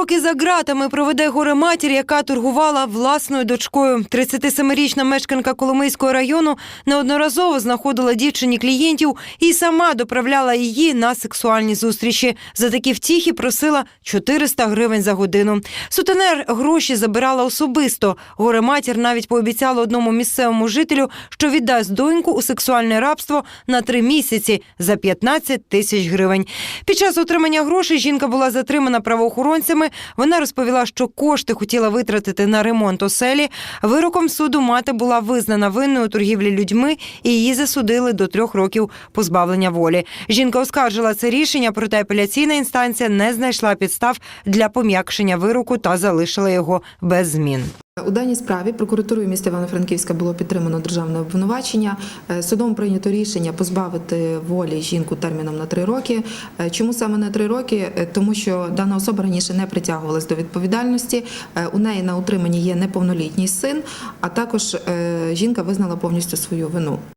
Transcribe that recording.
роки за ґратами проведе горе матір, яка торгувала власною дочкою. 37-річна мешканка Коломийського району неодноразово знаходила дівчині клієнтів і сама доправляла її на сексуальні зустрічі. За такі втіхи просила 400 гривень за годину. Сутенер гроші забирала особисто. Горе матір навіть пообіцяла одному місцевому жителю, що віддасть доньку у сексуальне рабство на три місяці за 15 тисяч гривень. Під час отримання грошей жінка була затримана правоохоронцями. Вона розповіла, що кошти хотіла витратити на ремонт оселі. Вироком суду мати була визнана винною у торгівлі людьми і її засудили до трьох років позбавлення волі. Жінка оскаржила це рішення, проте апеляційна інстанція не знайшла підстав для пом'якшення вироку та залишила його без змін. У даній справі прокуратурою міста Івано-Франківська було підтримано державне обвинувачення. Е, Судом прийнято рішення позбавити волі жінку терміном на три роки. Е, Чому саме на три роки? Е, Тому що дана особа раніше не притягувалась до відповідальності. У неї на утриманні є неповнолітній син, а також жінка визнала повністю свою вину.